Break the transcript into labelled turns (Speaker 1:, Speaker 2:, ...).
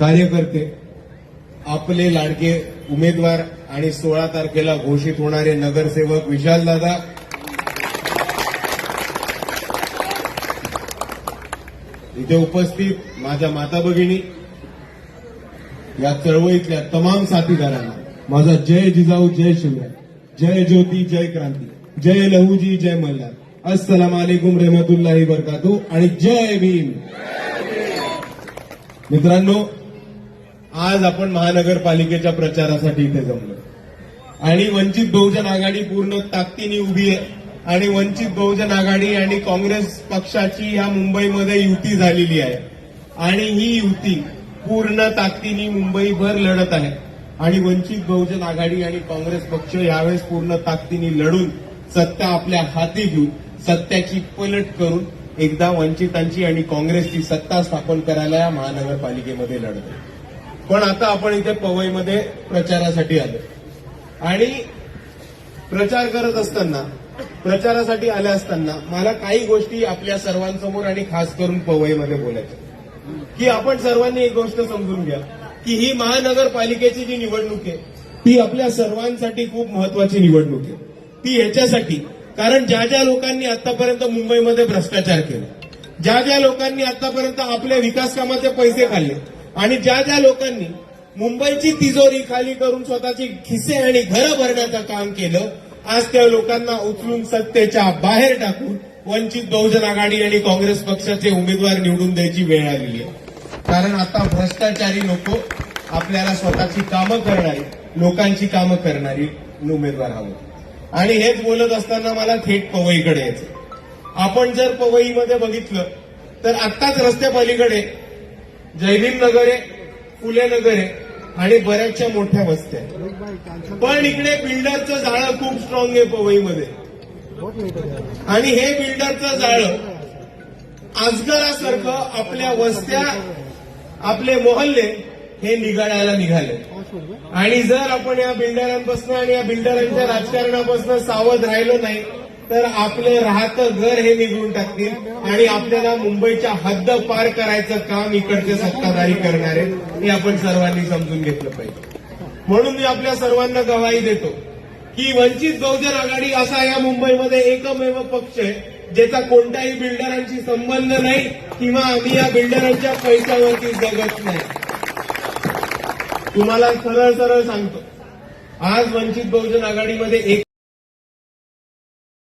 Speaker 1: कार्यकर्ते आपले लाडके उमेदवार आणि सोळा तारखेला घोषित होणारे नगरसेवक विशालदादा इथे उपस्थित माझ्या माता भगिनी या चळवळीतल्या तमाम साथीदारांना माझा जय जिजाऊ जय शिवराय जय ज्योती जय क्रांती जय लहूजी जय मल्हार. अस्सलाम वालेकुम रहमतुल्लाही बरकातू आणि जय भीम. मित्रांनो आज आपण महानगरपालिकेच्या प्रचारासाठी इथे जमलो. आणि वंचित बहुजन आघाडी पूर्ण ताकदीने उभी आहे. आणि वंचित बहुजन आघाडी आणि काँग्रेस पक्षाची या मुंबईमध्ये युती झालेली आहे. आणि ही युती पूर्ण ताकदीने मुंबईभर लढत आहे. आणि वंचित बहुजन आघाडी आणि काँग्रेस पक्ष यावेळेस पूर्ण ताकदीने लढून सत्ता आपल्या हाती घेऊन सत्याची पलट करून एकदा वंचितांची आणि काँग्रेसची सत्ता स्थापन करायला या महानगरपालिकेमध्ये लढत आहे. पण आता आपण इथे पवईमध्ये प्रचारासाठी आलो. आणि प्रचार करत असताना प्रचारासाठी आल्या असताना मला काही गोष्टी आपल्या सर्वांसमोर आणि खास करून पवईमध्ये बोलायच्या. की आपण सर्वांनी एक गोष्ट समजून घ्या की ही महानगरपालिकेची जी निवडणूक आहे ती आपल्या सर्वांसाठी खूप महत्वाची निवडणूक आहे. ती ह्याच्यासाठी कारण ज्या ज्या लोकांनी आतापर्यंत मुंबईमध्ये भ्रष्टाचार केला ज्या ज्या लोकांनी आतापर्यंत आपल्या विकास कामाचे पैसे खाल्ले आणि ज्या ज्या लोकांनी मुंबईची तिजोरी खाली करून स्वतःची खिसे आणि घरं भरण्याचं काम केलं आज त्या लोकांना उचलून सत्तेच्या बाहेर टाकून वंचित बहुजन आघाडी आणि काँग्रेस पक्षाचे उमेदवार निवडून द्यायची वेळ आलेली आहे. कारण आता भ्रष्टाचारी लोक आपल्याला स्वतःची कामं करणारी लोकांची कामं करणारी उमेदवार हवं आणि हेच बोलत असताना मला थेट पवईकडे यायचं आपण जर पवईमध्ये बघितलं तर आत्ताच रस्त्या पलीकडे जयभीम नगर आहे फुले नगर आहे आणि बऱ्याचशा मोठ्या वस्त्या पण इकडे बिल्डरचं जाळं खूप स्ट्रॉंग आहे पवईमध्ये. आणि हे बिल्डरचं जाळं आजगरासारखं आपल्या वस्त्या आपले मोहल्ले हे निघाडायला निघाले. आणि जर आपण या बिल्डरांपासून आणि या बिल्डरांच्या राजकारणापासून सावध राहिलो नाही तर आपलं राहतं घर हे निघून टाकतील आणि आपल्याला मुंबईच्या हद्द पार करायचं काम इकडचे सत्ताधारी करणार आहेत हे आपण सर्वांनी समजून घेतलं पाहिजे. म्हणून मी आपल्या सर्वांना गवाही देतो की वंचित बहुजन आघाडी असा या मुंबईमध्ये एकमेव पक्ष आहे ज्याचा कोणत्याही बिल्डरांशी संबंध नाही किंवा आम्ही या बिल्डरांच्या पैशावरती जगत नाही. तुम्हाला सरळ सरळ सांगतो आज वंचित बहुजन आघाडीमध्ये एक